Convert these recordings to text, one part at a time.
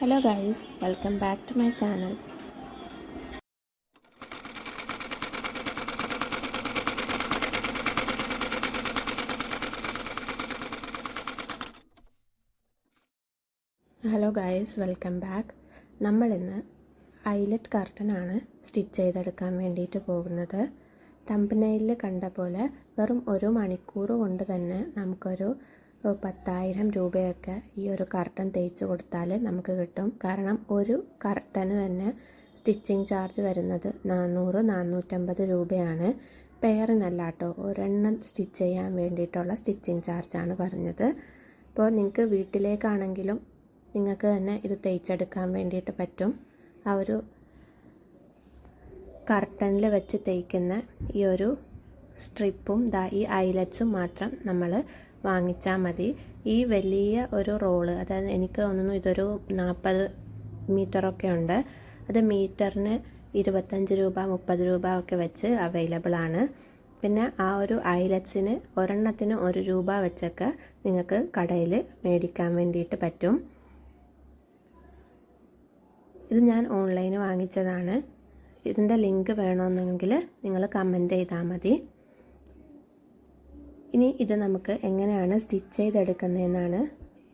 Hello guys welcome back to my channel hello guys welcome back നമ്മളിന്ന് eyelet കർട്ടനാണ് stitch ചെയ്തെടുക്കാൻ വേണ്ടിയിട്ട് പോകുന്നത്. തമ്പനയിൽ കണ്ട പോലെ വെറും ഒരു മണിക്കൂർ കൊണ്ട് തന്നെ നമുക്കൊരു പത്തായിരം രൂപയൊക്കെ ഈ ഒരു കർട്ടൻ തേച്ച് കൊടുത്താൽ നമുക്ക് കിട്ടും. കാരണം ഒരു കർട്ടന് തന്നെ സ്റ്റിച്ചിങ് ചാർജ് വരുന്നത് നാനൂറ് നാനൂറ്റമ്പത് രൂപയാണ്. പെയറിനല്ല കേട്ടോ ഒരെണ്ണം സ്റ്റിച്ച് ചെയ്യാൻ വേണ്ടിയിട്ടുള്ള സ്റ്റിച്ചിങ് ചാർജാണ് പറഞ്ഞത്. അപ്പോൾ നിങ്ങൾക്ക് വീട്ടിലേക്കാണെങ്കിലും നിങ്ങൾക്ക് തന്നെ ഇത് തയ്ച്ചെടുക്കാൻ വേണ്ടിയിട്ട് പറ്റും. ആ ഒരു കർട്ടനിൽ വെച്ച് തയ്ക്കുന്ന ഈ ഒരു സ്ട്രിപ്പും ദാ ഈ ഐലറ്റ്സും മാത്രം നമ്മൾ വാങ്ങിച്ചാൽ മതി. ഈ വലിയ ഒരു റോൾ അതായത് എനിക്ക് തോന്നുന്നു ഇതൊരു നാൽപ്പത് മീറ്ററൊക്കെ ഉണ്ട്. അത് മീറ്ററിന് ഇരുപത്തഞ്ച് രൂപ മുപ്പത് രൂപ ഒക്കെ വെച്ച് അവൈലബിൾ ആണ്. പിന്നെ ആ ഒരു ഐലറ്റ്സിന് ഒരെണ്ണത്തിന് ഒരു രൂപ വെച്ചൊക്കെ നിങ്ങൾക്ക് കടയിൽ മേടിക്കാൻ വേണ്ടിയിട്ട് പറ്റും. ഇത് ഞാൻ ഓൺലൈന് വാങ്ങിച്ചതാണ്. ഇതിന്റെ ലിങ്ക് വേണമെന്നെങ്കിൽ നിങ്ങൾ കമന്റ് ചെയ്താൽ മതി. ഇനി ഇത് നമുക്ക് എങ്ങനെയാണ് സ്റ്റിച്ച് ചെയ്തെടുക്കുന്നതെന്നാണ്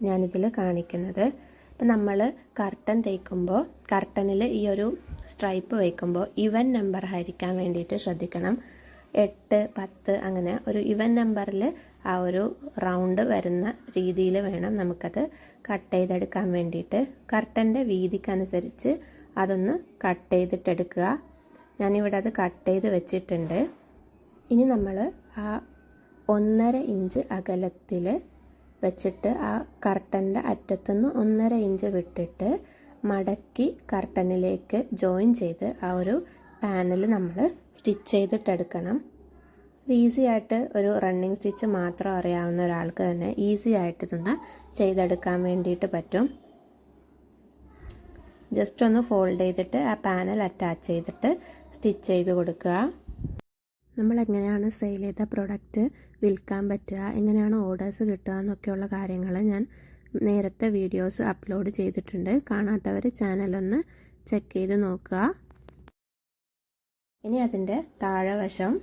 ഞാനിതിൽ കാണിക്കുന്നത്. ഇപ്പം നമ്മൾ കർട്ടൻ തേക്കുമ്പോൾ കർട്ടനിൽ ഈ ഒരു സ്ട്രൈപ്പ് വയ്ക്കുമ്പോൾ ഇവൻ നമ്പർ ആയിരിക്കാൻ വേണ്ടിയിട്ട് ശ്രദ്ധിക്കണം. എട്ട് പത്ത് അങ്ങനെ ഒരു ഇവൻ നമ്പറിൽ ആ ഒരു റൗണ്ട് വരുന്ന രീതിയിൽ വേണം നമുക്കത് കട്ട് ചെയ്തെടുക്കാൻ വേണ്ടിയിട്ട്. കർട്ടന്റെ വീതിക്കനുസരിച്ച് അതൊന്ന് കട്ട് ചെയ്തിട്ടെടുക്കുക. ഞാനിവിടെ അത് കട്ട് ചെയ്ത് വെച്ചിട്ടുണ്ട്. ഇനി നമ്മൾ ആ ഒന്നര ഇഞ്ച് അകലത്തിൽ വെച്ചിട്ട് ആ കർട്ടന്റെ അറ്റത്തുനിന്ന് ഒന്നര ഇഞ്ച് വിട്ടിട്ട് മടക്കി കർട്ടനിലേക്ക് ജോയിൻ ചെയ്ത് ആ ഒരു പാനൽ നമ്മൾ സ്റ്റിച്ച് ചെയ്തിട്ടെടുക്കണം. ഇത് ഈസി ആയിട്ട് ഒരു റണ്ണിങ് സ്റ്റിച്ച് മാത്രം അറിയാവുന്ന ഒരാൾക്ക് തന്നെ ഈസി ആയിട്ട് ഇതൊന്ന് ചെയ്തെടുക്കാൻ വേണ്ടിയിട്ട് പറ്റും. ജസ്റ്റ് ഒന്ന് ഫോൾഡ് ചെയ്തിട്ട് ആ പാനൽ അറ്റാച്ച് ചെയ്തിട്ട് സ്റ്റിച്ച് ചെയ്ത് കൊടുക്കുക. നമ്മൾ എങ്ങനെയാണ് സെയിൽ ചെയ്ത പ്രൊഡക്റ്റ് വിൽക്കാൻ പറ്റുക എങ്ങനെയാണ് ഓർഡേഴ്സ് കിട്ടുക എന്നൊക്കെയുള്ള കാര്യങ്ങൾ ഞാൻ നേരത്തെ വീഡിയോസ് അപ്ലോഡ് ചെയ്തിട്ടുണ്ട്. കാണാത്തവർ ചാനലൊന്ന് ചെക്ക് ചെയ്ത് നോക്കുക. ഇനി അതിന്റെ താഴെ വശം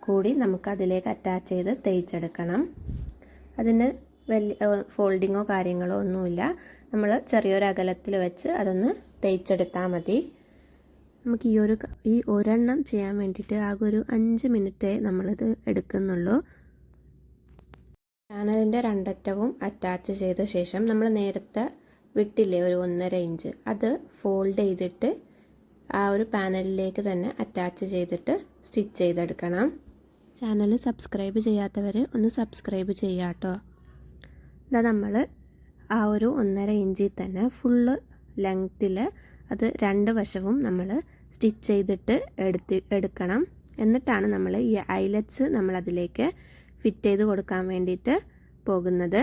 കൂടി നമുക്ക് അതിലേക്ക് അറ്റാച്ച് ചെയ്ത് തേച്ചെടുക്കണം. അതിന് വലിയ ഫോൾഡിങ്ങോ കാര്യങ്ങളോ ഒന്നുമില്ല. നമ്മൾ ചെറിയൊരു അകലത്തിൽ വെച്ച് അതൊന്ന് തേച്ചെടുത്താൽ മതി. നമുക്ക് ഈ ഒരു ഈ ഒരെണ്ണം ചെയ്യാൻ വേണ്ടിയിട്ട് ആകെ ഒരു അഞ്ച് മിനിറ്റേ നമ്മളിത് എടുക്കുന്നുള്ളൂ. ചാനലിന്റെ രണ്ടറ്റവും അറ്റാച്ച് ചെയ്ത ശേഷം നമ്മൾ നേരത്തെ വിട്ടില്ലേ ഒരു ഒന്നര ഇഞ്ച്? അത് ഫോൾഡ് ചെയ്തിട്ട് ആ ഒരു പാനലിലേക്ക് തന്നെ അറ്റാച്ച് ചെയ്തിട്ട് സ്റ്റിച്ച് ചെയ്തെടുക്കണം. ചാനൽ സബ്സ്ക്രൈബ് ചെയ്യാത്തവർ ഒന്ന് സബ്സ്ക്രൈബ് ചെയ്യുക കേട്ടോ ഇതാ നമ്മൾ ആ ഒരു ഒന്നര ഇഞ്ചിൽ തന്നെ ഫുള്ള് ലെങ്ത്തിൽ അത് രണ്ട് വശവും നമ്മൾ സ്റ്റിച്ച് ചെയ്തിട്ട് എടുത്ത് എടുക്കണം. എന്നിട്ടാണ് നമ്മൾ ഈ ഐലറ്റ്സ് നമ്മൾ അതിലേക്ക് ഫിറ്റ് ചെയ്ത് കൊടുക്കാൻ വേണ്ടിയിട്ട് പോകുന്നത്.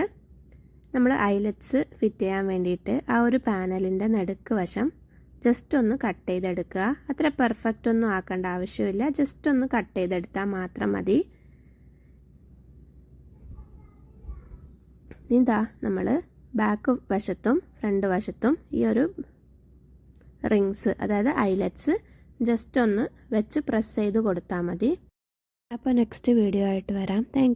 നമ്മൾ ഐലറ്റ്സ് ഫിറ്റ് ചെയ്യാൻ വേണ്ടിയിട്ട് ആ ഒരു പാനലിന്റെ നടുക്ക് വശം ജസ്റ്റ് ഒന്ന് കട്ട് ചെയ്തെടുക്കുക. അത്ര പെർഫെക്റ്റ് ഒന്നും ആക്കേണ്ട ആവശ്യമില്ല. ജസ്റ്റ് ഒന്ന് കട്ട് ചെയ്തെടുത്താൽ മാത്രം മതി. ഇതാ നമ്മൾ ബാക്ക് വശത്തും ഫ്രണ്ട് വശത്തും ഈ ഒരു റിങ്സ് അതായത് ഐലറ്റ്സ് ജസ്റ്റ് ഒന്ന് വെച്ച് പ്രസ് ചെയ്ത് കൊടുത്താൽ മതി. അപ്പോൾ നെക്സ്റ്റ് വീഡിയോ ആയിട്ട് വരാം. താങ്ക്